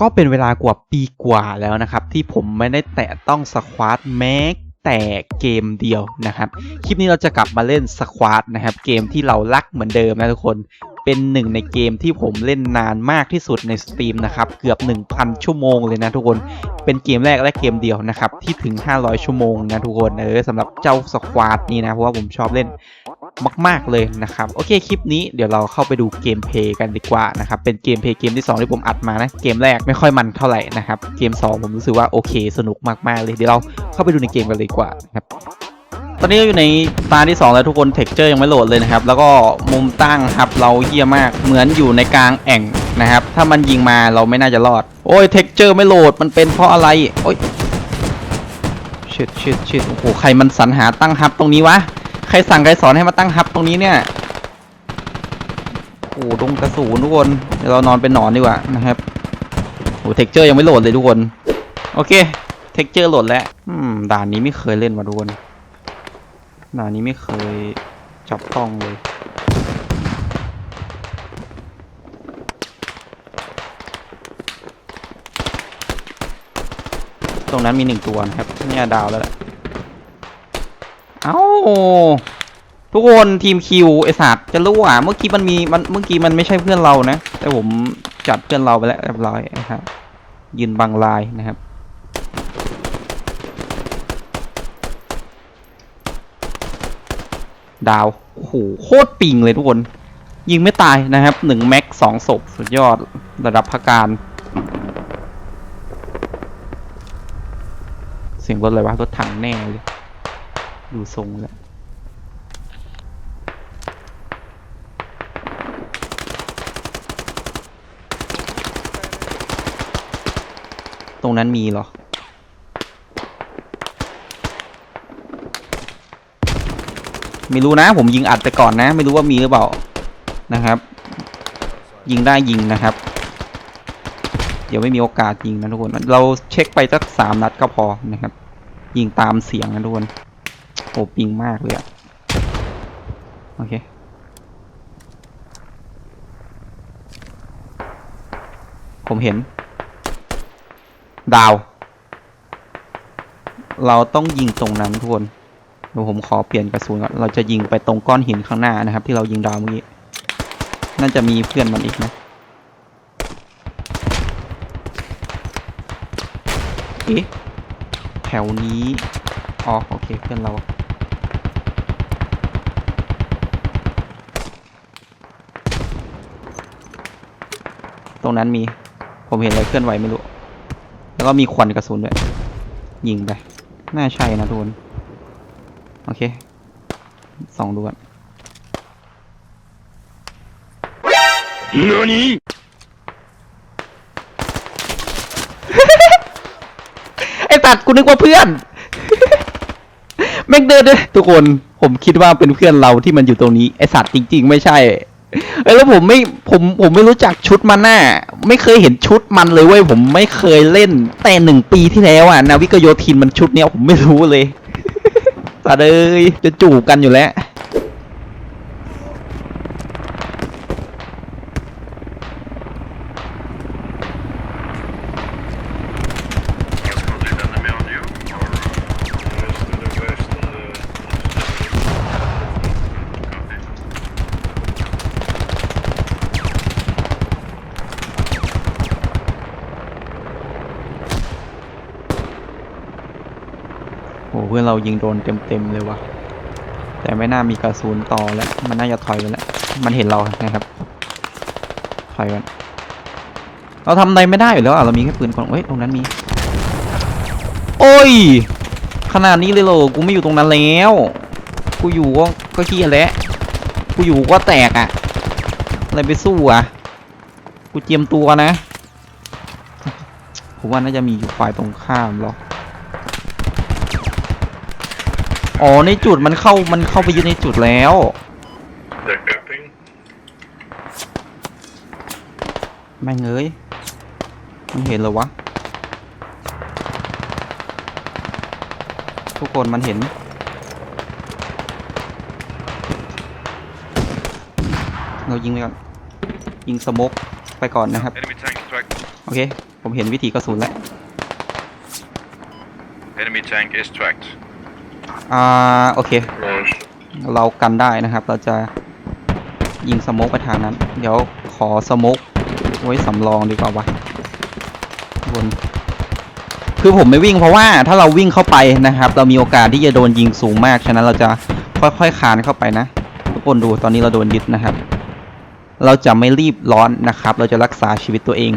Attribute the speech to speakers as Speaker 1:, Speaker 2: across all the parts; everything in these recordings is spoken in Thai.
Speaker 1: ก็เป็นเวลากว่าปีกว่าแล้วนะครับ ที่ผมไม่ได้แตะต้องสควอตแม้แต่เกมเดียวนะครับ คลิปนี้เราจะกลับมาเล่นสควอตนะครับ เกมที่เรารักเหมือนเดิมนะทุกคนเป็นหนึ่งในเกมที่ผมเล่นนานมากที่สุดในสตรีมนะครับเกือบ 1,000 ชั่วโมงเลยนะทุกคนเป็นเกมแรกและเกมเดียวนะครับที่ถึง 500 ชั่วโมงนะทุกคนเออสำหรับเจ้าสควอตนี่นะเพราะว่าผมชอบเล่น มาก ๆเลยนะครับโอเคคลิปนี้เดี๋ยวเราเข้าไปดูเกมเพย์กันดีกว่านะครับเป็นเกมเพย์เกมที่ 2 ที่ผมอัดมานะเกมแรกไม่ค่อยมันเท่าไหร่นะครับเกม 2 ผมรู้สึกว่าโอเค สนุกมากๆเลยเดี๋ยวเราเข้าไปดูในเกมกันเลยดีกว่านะครับตอนนี้เราอยู่ในตาที่ 2 แล้วทุกคนเท็กเจอร์ยังไม่โหลดเลยนะครับ แล้วก็มุมตั้งครับเราเยี่ยมากเหมือนอยู่ในกลางแอ่งนะครับ ถ้ามันยิงมาเราไม่น่าจะรอด โอ้ยเท็กเจอร์ไม่โหลดมันเป็นเพราะอะไร โอ้ยชิดชิดชิดโอ้โหใครมันสรรหาตั้งฮับตรงนี้วะ ใครสั่งใครสอนให้มาตั้งฮับตรงนี้เนี่ยโอ้ดงกระสูนทุกคนเดี๋ยวเรานอนเป็นหนอนดีกว่านะครับโอ้เท็กเจอร์ยังไม่โหลดเลยทุกคน โอเคเท็กเจอร์โหลดแล้วอืมด่านนี้ไม่เคยเล่นมาทุกคนด่านนี้ไม่เคยจับต้องเลยตรงนั้นมีหนึ่งตัวนะครับเนี่ยดาวแล้วแหละ เอ้าทุกคนทีมคิวไอสัตว์จะรู้อะเมื่อกี้มันมีมันเมื่อกี้มันไม่ใช่เพื่อนเรานะ แต่ผมจัดเพื่อนเราไปแล้วเรียบร้อยนะครับยืนบังลายนะครับดาว โอ้โห โคตรปิงเลยทุกคน ยิงไม่ตายนะครับหนึ่งแม็กสองศพสุดยอดระดับพักการ เสียงรถอะไรวะ รถถังแน่เลย ดูทรงแล้วตรงนั้นมีเหรอ ไม่รู้นะ ผมยิงอัดไปก่อนนะ ไม่รู้ว่ามีหรือเปล่านะครับ ยิงได้ยิงนะครับ เดี๋ยวไม่มีโอกาสยิงนะทุกคน เราเช็คไปสักสามนัดก็พอนะครับ ยิงตามเสียงนะทุกคน โอ้ปิงมากเลยอะโอเคผมเห็น ดาว เราต้องยิงตรงนั้นทุกคนเดี๋ยวผมขอเปลี่ยนกระสุนก่อนเราจะยิงไปตรงก้อนหินข้างหน้านะครับ ที่เรายิงดาวเมื่อกี้น่าจะมีเพื่อนมันอีกนะเอ๊ะแถวนี้อ๋อโอเคเพื่อนเรา รงนั้นมี ผมเห็นอะไรเคลื่อนไหวไม่รู้ แล้วก็มีควันกระสุนด้วย ยิงไป น่าใช่นะทุกคนโอเคส่องดูก่อน
Speaker 2: 何
Speaker 1: ไอ้ตัดกูนึกว่าเพื่อน แม่งเดินด้วยทุกคน ผมคิดว่าเป็นเพื่อนเราที่มันอยู่ตรงนี้ ไอสัตว์จริง ๆ ไม่ใช่ เอ้แล้วผมไม่ผมผมไม่รู้จักชุดมันน่ะไม่เคยเห็นชุดมันเลยเว้ยผมไม่เคยเล่นแต่หนึ่งปีที่แล้วอะนาวิกโยธินมันชุดเนี้ยผมไม่รู้เลย สาเลยจะจูบกันอยู่แล้ว โห เรายิงโดนเต็มๆเลยวะแต่ไม่น่ามีกระสุนต่อแล้ว มันน่าจะถอยไปแล้ว มันเห็นเรานะครับ ถอยกันเราทำอะไรไม่ได้อยู่แล้วอะเรามีแค่ปืนคนเฮ้ยตรงนั้นมี โอ้ย ขนาดนี้เลยเหรอกูไม่อยู่ตรงนั้นแล้ว กูอยู่ก็ก็ขี้แล้วกูอยู่ก็แตกอะ อะไรไปสู้อะ กูเจียมตัวนะ ผมว่าน่าจะมีอยู่ฝ่ายตรงข้ามหรอก อ๋อในจุดมันเข้ามันเข้าไปยึดในจุดแล้ว
Speaker 2: They're camping.
Speaker 1: แม่งเอ้ยมันเห็นเหรอวะ ทุกคนมันเห็น เรายิงไปก่อน ยิงสโมกไปก่อนนะครับ
Speaker 2: Enemy tank strike.
Speaker 1: โอเคไปผมเห็นวิธีกระสุนแล้ว
Speaker 3: Enemy tank is tracked.
Speaker 1: อ่าโอเค เรากันได้นะครับ เราจะยิงสโมกไปทางนั้น เดี๋ยวขอสโมกไว้สำรองดีกว่าวะบนคือผมไม่วิ่งเพราะว่าถ้าเราวิ่งเข้าไปนะครับ เรามีโอกาสที่จะโดนยิงสูงมากฉะนั้นเราจะค่อยๆคานเข้าไปนะทุกคนดูตอนนี้เราโดนยึดนะครับ เราจะไม่รีบร้อนนะครับ เราจะรักษาชีวิตตัวเอง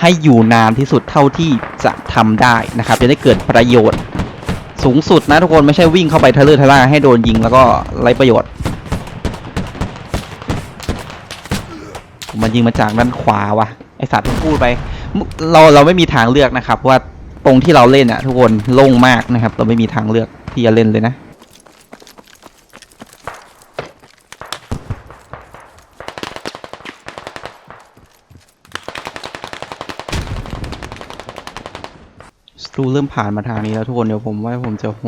Speaker 1: ให้อยู่นานที่สุดเท่าที่จะทำได้นะครับ จะได้เกิดประโยชน์ สูงสุดนะทุกคนไม่ใช่วิ่งเข้าไปทะเลอทะล่าให้โดนยิงแล้วก็ไร้ประโยชน์ มันยิงมาจากด้านขวาวะไอสัตว์ที่พูดไป เราเราไม่มีทางเลือกนะครับเพราะว่าตรงที่เราเล่นอะทุกคนโล่งมากนะครับ เราไม่มีทางเลือกที่จะเล่นเลยนะ สตูเริ่มผ่านมาทางนี้แล้วทุกคนเดี๋ยวผมว่าผมจะโฮ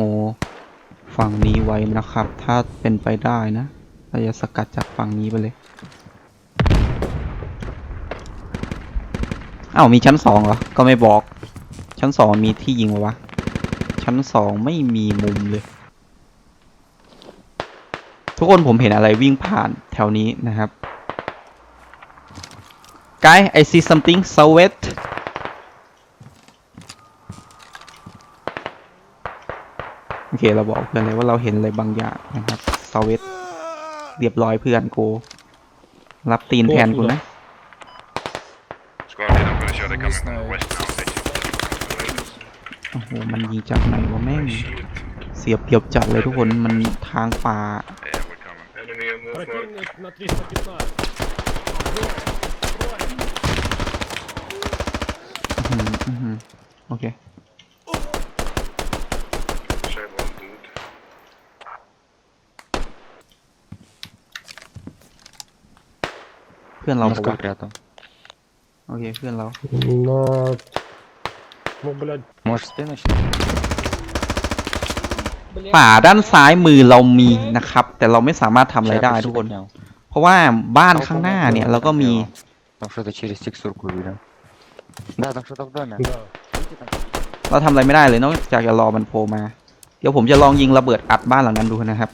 Speaker 1: ฝั่งนี้ไว้นะครับ ถ้าเป็นไปได้นะเราจะสกัดจากฝั่งนี้ไปเลยอ้าวมีชั้นสองเหรอ ก็ไม่บอก ชั้นสองมีที่ยิงวะ ชั้นสองไม่มีมุมเลย ทุกคนผมเห็นอะไรวิ่งผ่านแถวนี้นะครับ Guy I see something so wet โอ เค เราบอกเพื่อนเลยว่าเราเห็นอะไรบางอย่างนะครับสวิตเรียบร้อยเพื่อนกู รับตีนแทนกูนะ
Speaker 3: Squad lead, I'm pretty sure they're coming from the
Speaker 4: Nice.
Speaker 3: west now. They-
Speaker 1: โอ้โห มันยิงจากไหนวะแม่ง
Speaker 3: Shit.
Speaker 1: เสียเปรียบจัดเลยทุกคน มันทางป่า
Speaker 3: Yeah, we're coming.
Speaker 2: Enemy on move mark.
Speaker 4: Противник на 315.
Speaker 1: อื้อหืออื้อหือโอเค พื่อนเรา
Speaker 5: Ну,
Speaker 1: บอก
Speaker 5: сколько
Speaker 1: ว่า
Speaker 5: рядом?
Speaker 1: โอเค เพื่อนเรา
Speaker 4: На... Ну, блядь.
Speaker 5: Можешь спину сейчас?
Speaker 1: ป่าด้านซ้ายมือเรามีนะครับ แต่เราไม่สามารถทำอะไรได้ทุกคน เพราะว่าบ้านข้างหน้าเนี่ยเราก็มี
Speaker 5: Там что-то через текстурку видел. Да, там что-то в доме.
Speaker 4: Да.
Speaker 5: Видите там?
Speaker 1: เราทำอะไรไม่ได้เลยนอกจากจะรอมันโผล่มา เดี๋ยวผมจะลองยิงระเบิดอัดบ้านหลังนั้นดูนะครับ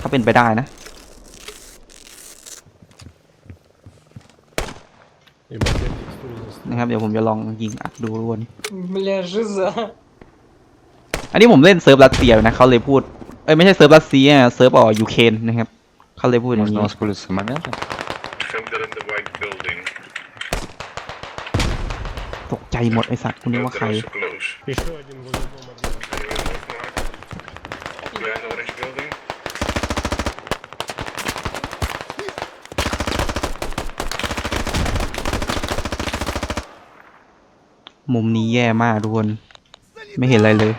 Speaker 1: ถ้าเป็นไปได้นะ นะครับ เดี๋ยวผมจะลองยิงอัดดูทุกคน
Speaker 6: Бля, жиза.
Speaker 1: อันนี้ผมเล่นเซิร์ฟรัสเซียนะเขาเลยพูด เอ้ยไม่ใช่เซิร์ฟรัสเซียเซิร์ฟอ๋อยูเครนนะครับเขาเลยพูดอย่าง
Speaker 5: Можно
Speaker 1: นี้
Speaker 5: воспользоваться моментом.
Speaker 2: Defender in the white building.
Speaker 1: ตกใจหมดไอสัตว์คุณนึกว่าใคร
Speaker 2: Builder also close.
Speaker 4: Еще один возле дома.
Speaker 1: มุมนี้แย่มากทุกคน ไม่เห็นอะไรเลย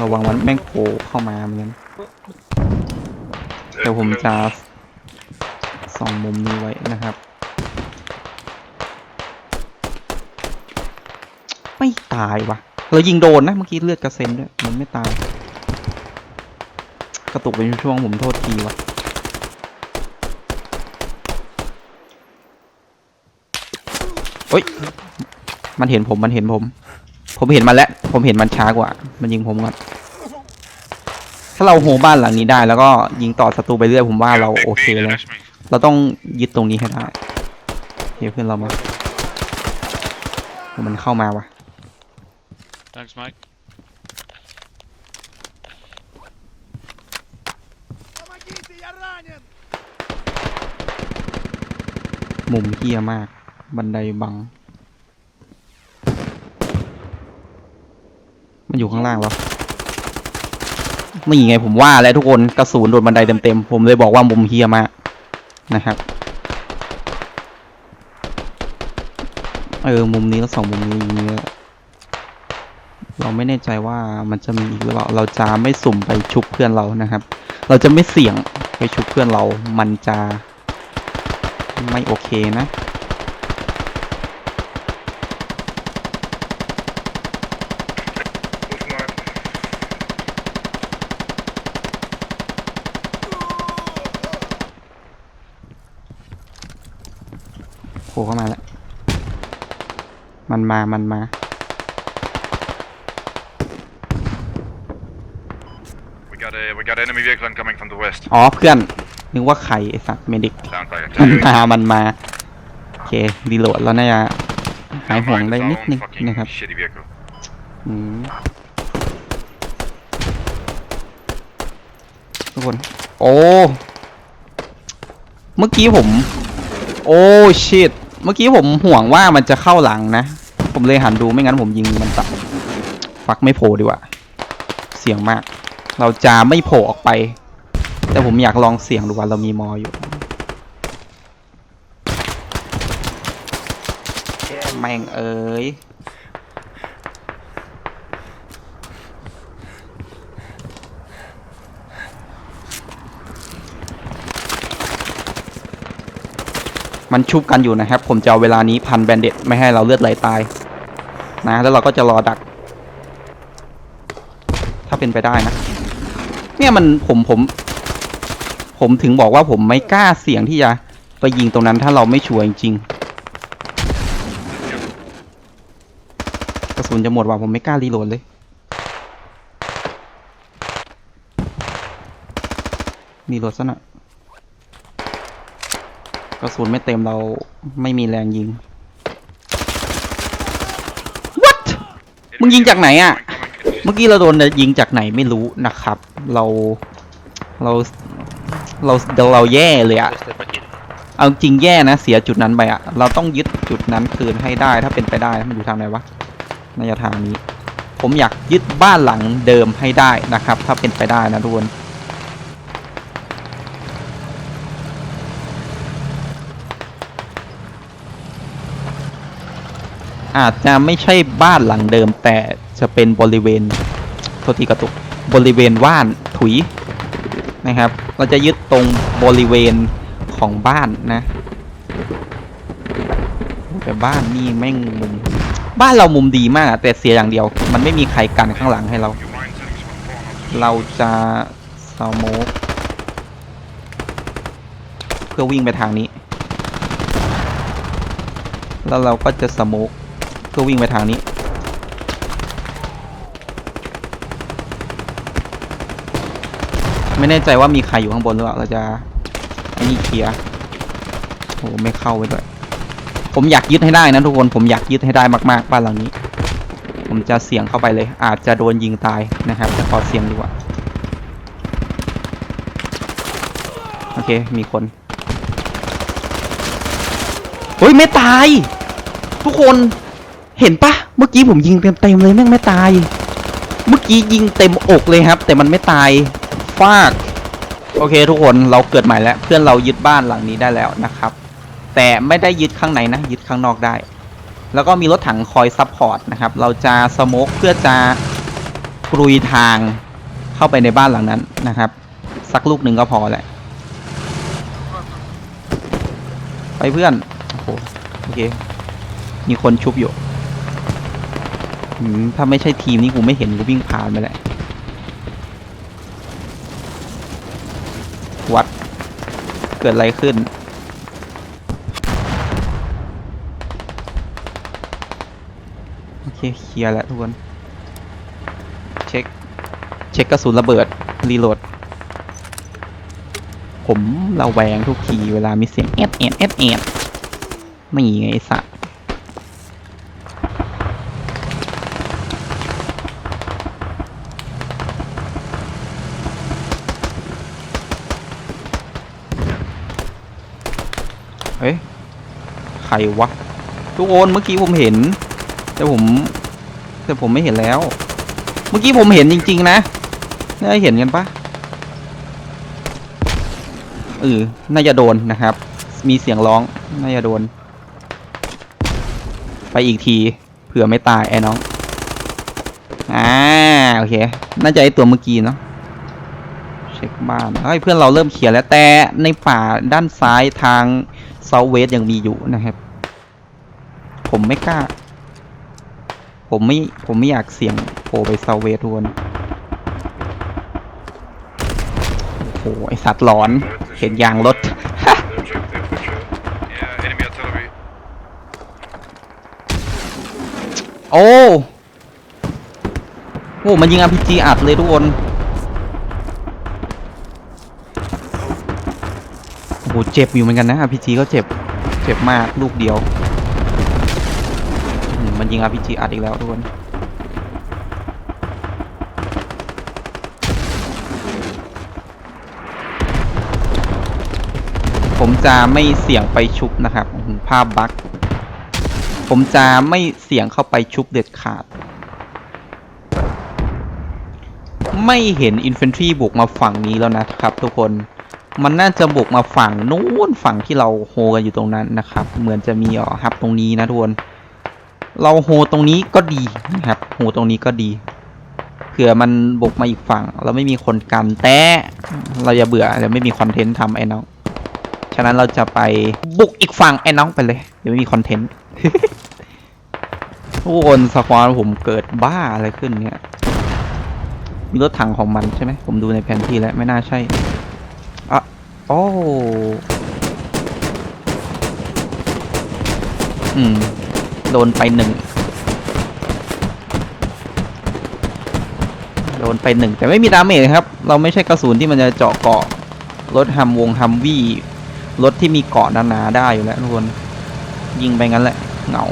Speaker 1: ระวังมันแม่งโผล่เข้ามาเหมือนกันเดี๋ยวผมจะส่องมุมนี้ไว้นะครับ ไม่ตายวะเรายิงโดนนะเมื่อกี้เลือดกระเซ็นด้วยมันไม่ตาย กระตุกเป็นช่วงผมโทษทีวะ เฮ้ย มันเห็นผม มันเห็นผม ผมเห็นมันแล้ว ผมเห็นมันช้ากว่า มันยิงผมก่อน ถ้าเราโฮบ้านหลังนี้ได้ แล้วก็ยิงต่อศัตรูไปเรื่อยผมว่าเรา
Speaker 3: Big
Speaker 1: โอเค
Speaker 3: B,
Speaker 1: แล้ว
Speaker 3: that's me.
Speaker 1: เราต้องยึดตรงนี้ให้ได้เดี๋ยวเพื่อนเรามาเดี๋ยวมันเข้ามาวะ
Speaker 3: Thanks, mate.
Speaker 1: มุมเฮี้ยมาก บันไดบัง มันอยู่ข้างล่างหรอนี่ไงผมว่าแล้วทุกคนกระสุนโดนบันไดเต็มๆผมเลยบอกว่ามุมเฮียมากนะครับ เออมุมนี้แล้วสองมุมนี้อย่างนี้แล้วเราไม่แน่ใจว่ามันจะมีอีกหรือเปล่าเราจะไม่สุ่มไปชุบเพื่อนเรานะครับ เราจะไม่เสี่ยงไปชุบเพื่อนเรา มันจะไม่โอเคนะ ล่เข้ามาแล้ว มันมา มันมา
Speaker 3: We got a we got enemy vehicle incoming from the west.
Speaker 1: อ๋อ เพื่อน นึกว่าใครไอสัตว์เมดิก
Speaker 3: Down by
Speaker 1: มันมา
Speaker 3: artillery.
Speaker 1: มันมา โอเค รีโหลดแล้วน่าจะหายห่วง
Speaker 3: Fine,
Speaker 1: ได้
Speaker 3: it's our
Speaker 1: นิด
Speaker 3: own
Speaker 1: นึง
Speaker 3: fucking
Speaker 1: นะครับ
Speaker 3: shitty vehicle.
Speaker 1: อืมทุกคน โอ้ เมื่อกี้ผม โอ้ชิต เมื่อกี้ผมห่วงว่ามันจะเข้าหลังนะ ผมเลยหันดูไม่งั้นผมยิงมันตัดฟักไม่โผล่ดีกว่า เสียงมาก เราจะไม่โผล่ออกไป แต่ผมอยากลองเสียงดูว่าเรามีมออยู่แม่งเอ้ย มันชุบกันอยู่นะครับ ผมจะเอาเวลานี้พันแบนเด็ดไม่ให้เราเลือดไหลตาย นะ แล้วเราก็จะรอดัก ถ้าเป็นไปได้นะ เนี่ยมันผมผม ผมถึงบอกว่าผมไม่กล้าเสี่ยงที่จะไปยิงตรงนั้นถ้าเราไม่ชัวร์จริงๆกระสุนจะหมดว่ะผมไม่กล้ารีโหลดเลย รีโหลดซะหน่อย กระสุนไม่เต็มเราไม่มีแรงยิง what มึงยิงจากไหนอะเมื่อกี้เราโดนยิงจากไหนไม่รู้นะครับ เราเราเราเราแย่เลยอะเอาจริงแย่นะ เสียจุดนั้นไปอะเราต้องยึดจุดนั้นคืนให้ได้ถ้าเป็นไปได้มันอยู่ทางไหนวะน่าจะทางนี้ ผมอยากยึดบ้านหลังเดิมให้ได้นะครับ ถ้าเป็นไปได้นะทุกคน อาจจะไม่ใช่บ้านหลังเดิม แต่จะเป็นบริเวณโทษทีกระตุกบริเวณว่านถุยนะครับ เราจะยึดตรงบริเวณของบ้านนะแต่บ้านนี่แม่งมุมบ้านเรามุมดีมาก แต่เสียอย่างเดียว มันไม่มีใครกันข้างหลังให้เรา เราจะสโมกเพื่อวิ่งไปทางนี้ แล้วเราก็จะสโมก พื่อวิ่งไปทางนี้ ไม่แน่ใจว่ามีใครอยู่ข้างบนหรือเปล่าเราจะไอ้นี่เคลียร์โอ้ไม่เข้าไปด้วย ผมอยากยึดให้ได้นะทุกคนผมอยากยึดให้ได้มากๆบ้านหลังนี้ ผมจะเสี่ยงเข้าไปเลย อาจจะโดนยิงตายนะครับแต่ขอเสี่ยงดีกว่าโอเคมีคนเฮ้ยไม่ตาย ทุกคน เห็นปะเมื่อกี้ผมยิงเต็มๆเลยแม่งไม่ตาย เมื่อกี้ยิงเต็มอกเลยครับ แต่มันไม่ตายฟากโอเค ทุกคนเราเกิดใหม่แล้ว เพื่อนเรายึดบ้านหลังนี้ได้แล้วนะครับ แต่ไม่ได้ยึดข้างในนะยึดข้างนอกได้ แล้วก็มีรถถังคอยซัพพอร์ตนะครับ เราจะสโมกเพื่อจะกรุยทางเข้าไปในบ้านหลังนั้นนะครับสักลูกหนึ่งก็พอแหละไปเพื่อนโอ้โหโอเค มีคนชุบอยู่ ถ้าไม่ใช่ทีมนี้กูไม่เห็นกูวิ่งผ่านไปแหละวัด เกิดอะไรขึ้น โอเค เคลียร์แล้วทุกคน เช็ค เช็คกระสุนระเบิด รีโหลด ผมระแวงทุกทีเวลามีเสียงแอดแอดแอดแอดไม่ไงไอ้สัตว์ เฮ้ย ใครวะ ทุกคนเมื่อกี้ผมเห็น แต่ผม แต่ผมไม่เห็นแล้ว เมื่อกี้ผมเห็นจริง ๆ นะได้เห็นกันปะเออน่าจะโดนนะครับ มีเสียงร้องน่าจะโดน ไปอีกทีเผื่อไม่ตายไอ้น้อง อ่า โอเค น่าจะไอตัวเมื่อกี้เนาะ เช็คบ้านเฮ้ยเพื่อนเราเริ่มเขียนแล้วแต่ในป่าด้านซ้ายทางเซาเวสยังมีอยู่นะครับ ผมไม่กล้า ผมไม่ผมไม่อยากเสี่ยงโผล่ไปเซาเวสทุนโอ้โหไอสัตว์หลอนเห็นยางรถโอ้โหมันยิงอาพีจีอัดเลยทุกคน หเจ็บอยู่เหมือนกันนะ RPG ก็เจ็บ เจ็บมากลูกเดียว มันยิง RPG อัดอีกแล้วทุกคนผมจะไม่เสี่ยงไปชุบนะครับภาพบั๊กผมจะไม่เสี่ยงเข้าไปชุบเด็ดขาด ไม่เห็นอินฟินทรีบุกมาฝั่งนี้แล้วนะครับทุกคน มันน่าจะบุกมาฝั่งนู้นฝั่งที่เราโฮกันอยู่ตรงนั้นนะครับ เหมือนจะมีอ๋อฮับ ตรงนี้นะทุกคนเราโฮตรงนี้ก็ดีนะครับโฮตรงนี้ก็ดีเผื่อมันบุกมาอีกฝั่ง เราไม่มีคนกันแต่เราอย่าเบื่อเดี๋ยวไม่มีคอนเทนต์ทำไอ้น้องฉะนั้นเราจะไปบุกอีกฝั่งไอ้น้องไปเลยเดี๋ยวไม่มีคอนเทนต์ทุกคนสควอตผมเกิดบ้าอะไรขึ้นเนี่ยมีรถถังของมันใช่ไหมผมดูในแผนที่แล้วไม่น่าใช่ โอ้อืม โดนไปหนึ่ง โดนไปหนึ่ง แต่ไม่มีดาเมจครับ เราไม่ใช่กระสุนที่มันจะเจาะเกาะรถฮัมวงฮัมวี่รถที่มีเกาะหนาๆได้อยู่แล้วทุกคน ยิงไปงั้นแหละ เหงา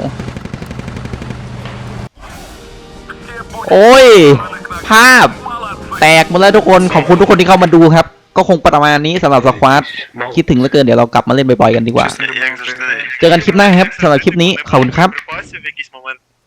Speaker 1: โอ้ย ภาพ แตกหมดแล้วทุกคน ขอบคุณทุกคนที่เข้ามาดูครับ ก็คงประมาณนี้สำหรับสควอตคิดถึงแล้วเกินเดี๋ยวเรากลับมาเล่นบ่อยๆกันดีกว่า เจอกันคลิปหน้าครับสำหรับคลิปนี้ขอบคุณครับ